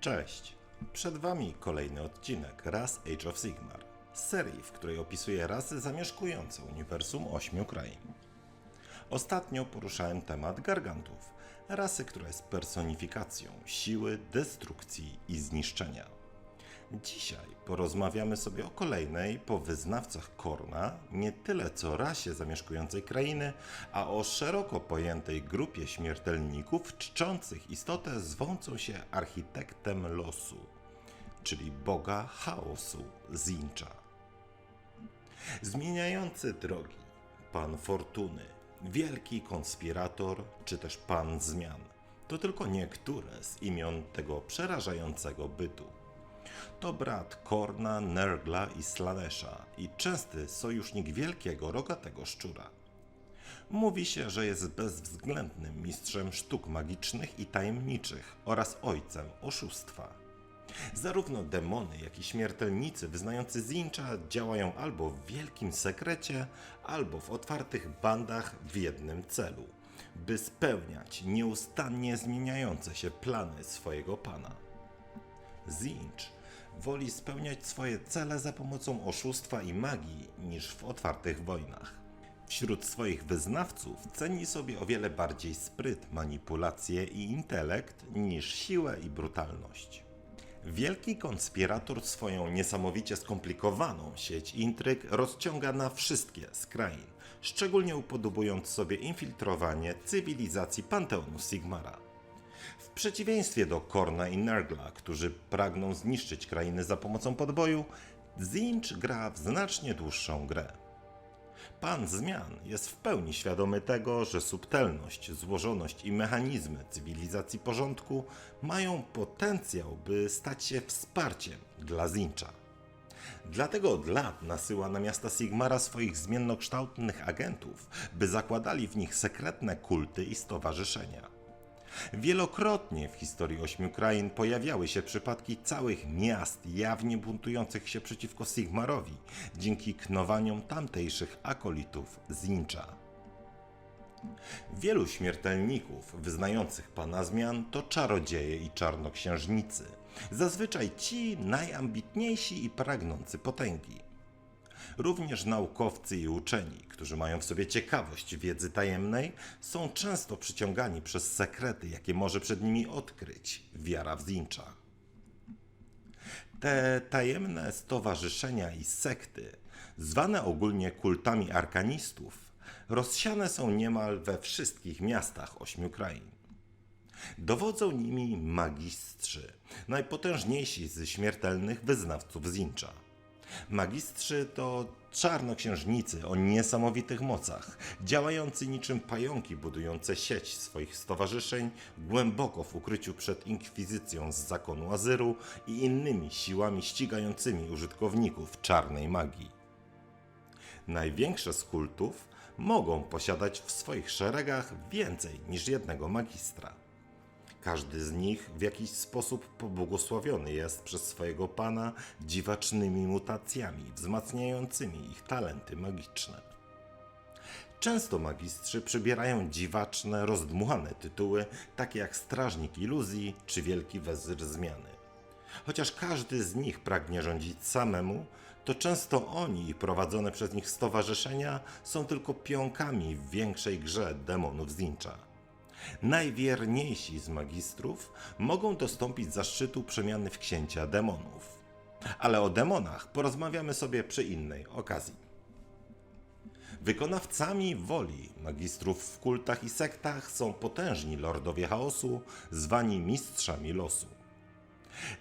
Cześć! Przed Wami kolejny odcinek Ras Age of Sigmar, serii, w której opisuję rasy zamieszkujące uniwersum ośmiu krain. Ostatnio poruszałem temat Gargantów, rasy, która jest personifikacją siły, destrukcji i zniszczenia. Dzisiaj porozmawiamy sobie o kolejnej, po wyznawcach Korna, nie tyle co rasie zamieszkującej krainy, a o szeroko pojętej grupie śmiertelników czczących istotę zwącą się architektem losu, czyli boga chaosu Zincha. Zmieniający drogi, pan fortuny, wielki konspirator, czy też pan zmian. To tylko niektóre z imion tego przerażającego bytu. To brat Korna, Nergla i Slanesha i częsty sojusznik wielkiego rogatego szczura. Mówi się, że jest bezwzględnym mistrzem sztuk magicznych i tajemniczych oraz ojcem oszustwa. Zarówno demony, jak i śmiertelnicy wyznający Zincha działają albo w wielkim sekrecie, albo w otwartych bandach w jednym celu, by spełniać nieustannie zmieniające się plany swojego pana. Zinch woli spełniać swoje cele za pomocą oszustwa i magii niż w otwartych wojnach. Wśród swoich wyznawców ceni sobie o wiele bardziej spryt, manipulację i intelekt niż siłę i brutalność. Wielki konspirator swoją niesamowicie skomplikowaną sieć intryg rozciąga na wszystkie z krain, szczególnie upodobując sobie infiltrowanie cywilizacji Panteonu Sigmara. W przeciwieństwie do Korna i Nergla, którzy pragną zniszczyć krainy za pomocą podboju, Zinch gra w znacznie dłuższą grę. Pan zmian jest w pełni świadomy tego, że subtelność, złożoność i mechanizmy cywilizacji porządku mają potencjał, by stać się wsparciem dla Zincha. Dlatego od lat nasyła na miasta Sigmara swoich zmiennokształtnych agentów, by zakładali w nich sekretne kulty i stowarzyszenia. Wielokrotnie w historii ośmiu krain pojawiały się przypadki całych miast jawnie buntujących się przeciwko Sigmarowi dzięki knowaniom tamtejszych akolitów Zincha. Wielu śmiertelników wyznających pana zmian to czarodzieje i czarnoksiężnicy, zazwyczaj ci najambitniejsi i pragnący potęgi. Również naukowcy i uczeni, którzy mają w sobie ciekawość wiedzy tajemnej, są często przyciągani przez sekrety, jakie może przed nimi odkryć wiara w Zincha. Te tajemne stowarzyszenia i sekty, zwane ogólnie kultami arkanistów, rozsiane są niemal we wszystkich miastach ośmiu krain. Dowodzą nimi magistrzy, najpotężniejsi z śmiertelnych wyznawców Zincha. Magistrzy to czarnoksiężnicy o niesamowitych mocach, działający niczym pająki budujące sieć swoich stowarzyszeń głęboko w ukryciu przed inkwizycją z zakonu Azyru i innymi siłami ścigającymi użytkowników czarnej magii. Największe z kultów mogą posiadać w swoich szeregach więcej niż jednego magistra. Każdy z nich w jakiś sposób pobłogosławiony jest przez swojego pana dziwacznymi mutacjami, wzmacniającymi ich talenty magiczne. Często magistrzy przybierają dziwaczne, rozdmuchane tytuły, takie jak Strażnik Iluzji czy Wielki Wezyr Zmiany. Chociaż każdy z nich pragnie rządzić samemu, to często oni i prowadzone przez nich stowarzyszenia są tylko pionkami w większej grze demonów Zincha. Najwierniejsi z magistrów mogą dostąpić zaszczytu przemiany w księcia demonów. Ale o demonach porozmawiamy sobie przy innej okazji. Wykonawcami woli magistrów w kultach i sektach są potężni lordowie chaosu, zwani mistrzami losu.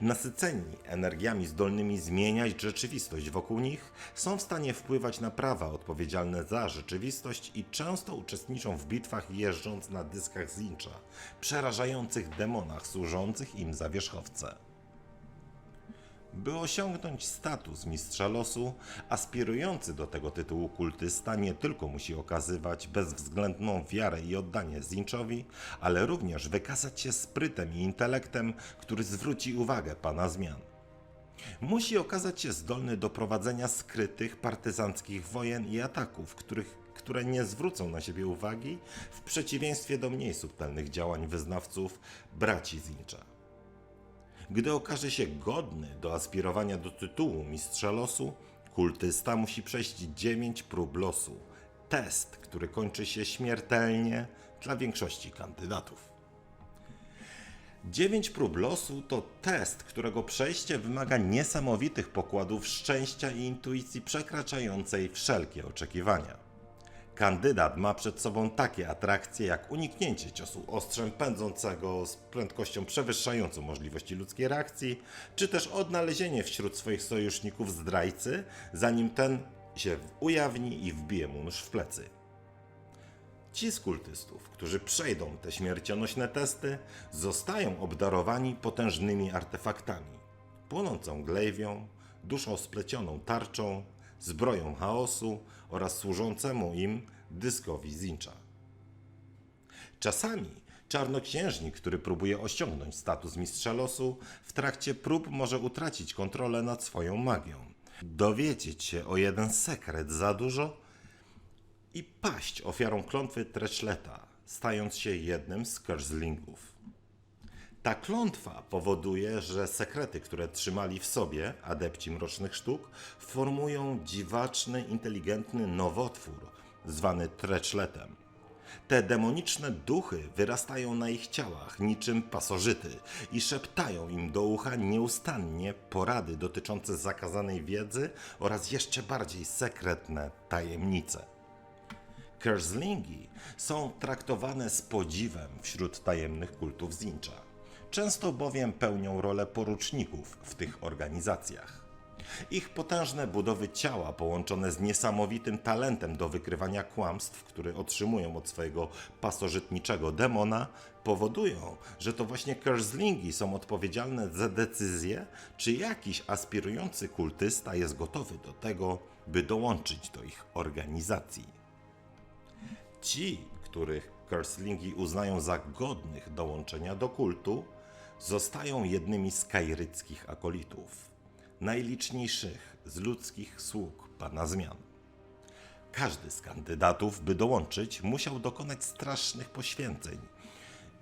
Nasyceni energiami zdolnymi zmieniać rzeczywistość wokół nich, są w stanie wpływać na prawa odpowiedzialne za rzeczywistość i często uczestniczą w bitwach jeżdżąc na dyskach Zincha, przerażających demonach służących im za wierzchowce. By osiągnąć status mistrza losu, aspirujący do tego tytułu kultysta nie tylko musi okazywać bezwzględną wiarę i oddanie Zinchowi, ale również wykazać się sprytem i intelektem, który zwróci uwagę pana zmian. Musi okazać się zdolny do prowadzenia skrytych partyzanckich wojen i ataków, których, które nie zwrócą na siebie uwagi, w przeciwieństwie do mniej subtelnych działań wyznawców braci Zincha. Gdy okaże się godny do aspirowania do tytułu mistrza losu, kultysta musi przejść 9 prób losu. Test, który kończy się śmiertelnie dla większości kandydatów. 9 prób losu to test, którego przejście wymaga niesamowitych pokładów szczęścia i intuicji przekraczającej wszelkie oczekiwania. Kandydat ma przed sobą takie atrakcje jak uniknięcie ciosu ostrzem pędzącego z prędkością przewyższającą możliwości ludzkiej reakcji, czy też odnalezienie wśród swoich sojuszników zdrajcy, zanim ten się ujawni i wbije mu nóż w plecy. Ci z kultystów, którzy przejdą te śmiercionośne testy, zostają obdarowani potężnymi artefaktami. Płonącą glejwią, duszą splecioną tarczą, zbroją chaosu oraz służącemu im dyskowi Zincha. Czasami czarnoksiężnik, który próbuje osiągnąć status mistrza losu, w trakcie prób może utracić kontrolę nad swoją magią, dowiedzieć się o jeden sekret za dużo i paść ofiarą klątwy Trechleta, stając się jednym z Kerslingów. Ta klątwa powoduje, że sekrety, które trzymali w sobie adepci mrocznych sztuk, formują dziwaczny, inteligentny nowotwór, zwany Trechletem. Te demoniczne duchy wyrastają na ich ciałach niczym pasożyty i szeptają im do ucha nieustannie porady dotyczące zakazanej wiedzy oraz jeszcze bardziej sekretne tajemnice. Kerslingi są traktowane z podziwem wśród tajemnych kultów Zincha. Często bowiem pełnią rolę poruczników w tych organizacjach. Ich potężne budowy ciała, połączone z niesamowitym talentem do wykrywania kłamstw, które otrzymują od swojego pasożytniczego demona, powodują, że to właśnie Kerslingi są odpowiedzialne za decyzję, czy jakiś aspirujący kultysta jest gotowy do tego, by dołączyć do ich organizacji. Ci, których Kerslingi uznają za godnych dołączenia do kultu, zostają jednymi z kairyckich akolitów, najliczniejszych z ludzkich sług Pana Zmian. Każdy z kandydatów, by dołączyć, musiał dokonać strasznych poświęceń.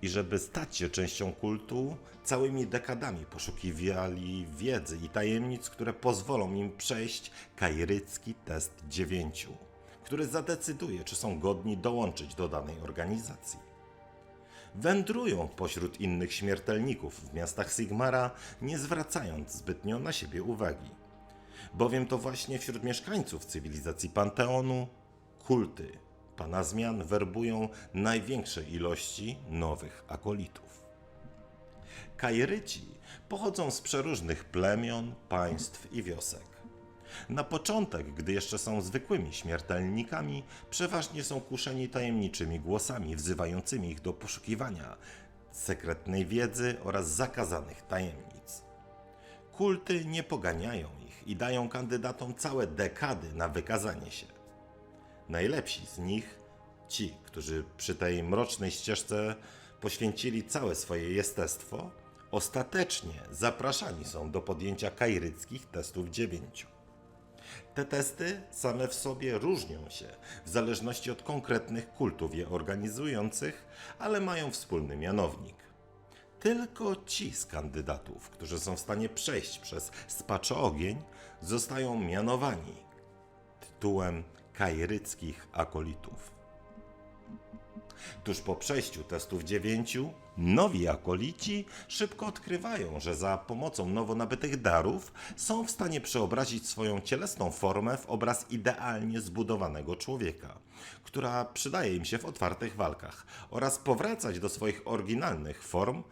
I żeby stać się częścią kultu, całymi dekadami poszukiwali wiedzy i tajemnic, które pozwolą im przejść kairycki test dziewięciu, który zadecyduje, czy są godni dołączyć do danej organizacji wędrują pośród innych śmiertelników w miastach Sigmara, nie zwracając zbytnio na siebie uwagi. Bowiem to właśnie wśród mieszkańców cywilizacji Panteonu kulty Pana Zmian werbują największe ilości nowych akolitów. Kairyci pochodzą z przeróżnych plemion, państw i wiosek. Na początek, gdy jeszcze są zwykłymi śmiertelnikami, przeważnie są kuszeni tajemniczymi głosami wzywającymi ich do poszukiwania sekretnej wiedzy oraz zakazanych tajemnic. Kulty nie poganiają ich i dają kandydatom całe dekady na wykazanie się. Najlepsi z nich, ci, którzy przy tej mrocznej ścieżce poświęcili całe swoje jestestwo, ostatecznie zapraszani są do podjęcia kairyckich testów dziewięciu. Te testy same w sobie różnią się w zależności od konkretnych kultów je organizujących, ale mają wspólny mianownik. Tylko ci z kandydatów, którzy są w stanie przejść przez spaczoogień, zostają mianowani tytułem kairyckich akolitów. Tuż po przejściu testów dziewięciu, nowi akolici szybko odkrywają, że za pomocą nowo nabytych darów są w stanie przeobrazić swoją cielesną formę w obraz idealnie zbudowanego człowieka, która przydaje im się w otwartych walkach, oraz powracać do swoich oryginalnych form,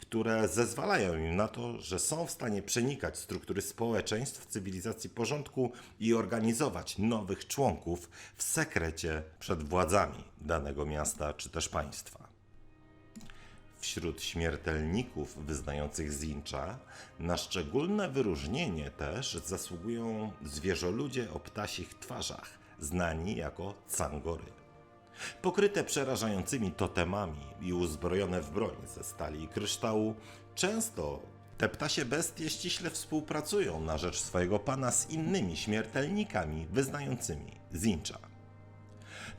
które zezwalają im na to, że są w stanie przenikać struktury społeczeństw cywilizacji porządku i organizować nowych członków w sekrecie przed władzami danego miasta czy też państwa. Wśród śmiertelników wyznających Zincha na szczególne wyróżnienie też zasługują zwierzoludzie o ptasich twarzach, znani jako cangory. Pokryte przerażającymi totemami i uzbrojone w broń ze stali i kryształu, często te ptasie bestie ściśle współpracują na rzecz swojego pana z innymi śmiertelnikami wyznającymi Zincha.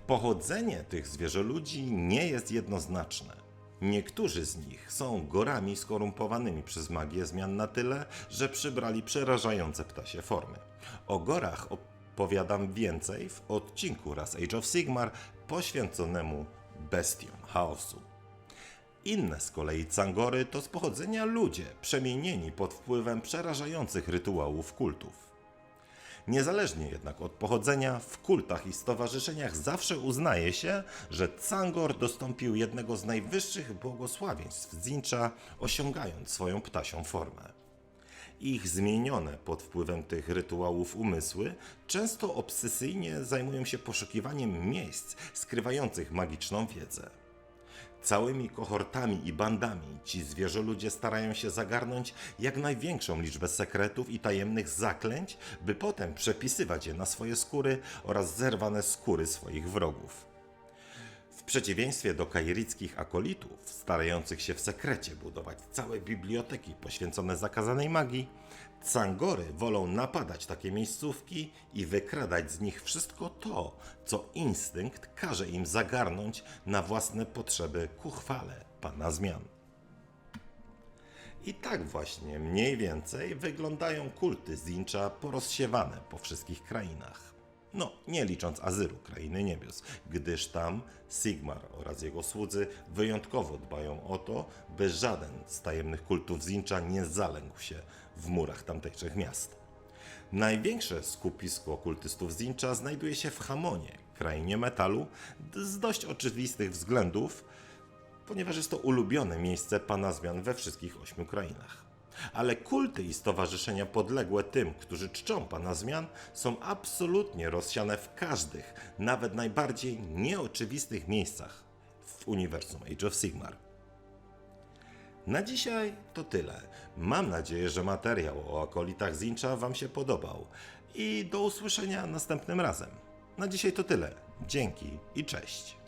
Pochodzenie tych zwierzoludzi nie jest jednoznaczne. Niektórzy z nich są gorami skorumpowanymi przez magię zmian na tyle, że przybrali przerażające ptasie formy. O gorach opowiadam więcej w odcinku raz Age of Sigmar poświęconemu bestiom chaosu. Inne z kolei cangory to z pochodzenia ludzie, przemienieni pod wpływem przerażających rytuałów kultów. Niezależnie jednak od pochodzenia, w kultach i stowarzyszeniach zawsze uznaje się, że Cangor dostąpił jednego z najwyższych błogosławieństw Zincha, osiągając swoją ptasią formę. Ich zmienione pod wpływem tych rytuałów umysły często obsesyjnie zajmują się poszukiwaniem miejsc skrywających magiczną wiedzę. Całymi kohortami i bandami ci zwierzoludzie starają się zagarnąć jak największą liczbę sekretów i tajemnych zaklęć, by potem przepisywać je na swoje skóry oraz zerwane skóry swoich wrogów. W przeciwieństwie do kairickich akolitów, starających się w sekrecie budować całe biblioteki poświęcone zakazanej magii, Cangory wolą napadać takie miejscówki i wykradać z nich wszystko to, co instynkt każe im zagarnąć na własne potrzeby ku chwale Pana Zmian. I tak właśnie mniej więcej wyglądają kulty Zincha porozsiewane po wszystkich krainach. No, nie licząc Azyru, krainy niebios, gdyż tam Sigmar oraz jego słudzy wyjątkowo dbają o to, by żaden z tajemnych kultów Zincha nie zaległ się w murach tamtejszych miast. Największe skupisko okultystów Zincha znajduje się w Hamonie, krainie metalu, z dość oczywistych względów, ponieważ jest to ulubione miejsce Pana Zmian we wszystkich ośmiu krainach. Ale kulty i stowarzyszenia podległe tym, którzy czczą Pana Zmian, są absolutnie rozsiane w każdych, nawet najbardziej nieoczywistych miejscach w uniwersum Age of Sigmar. Na dzisiaj to tyle. Mam nadzieję, że materiał o akolitach Zincha Wam się podobał i do usłyszenia następnym razem. Na dzisiaj to tyle. Dzięki i cześć.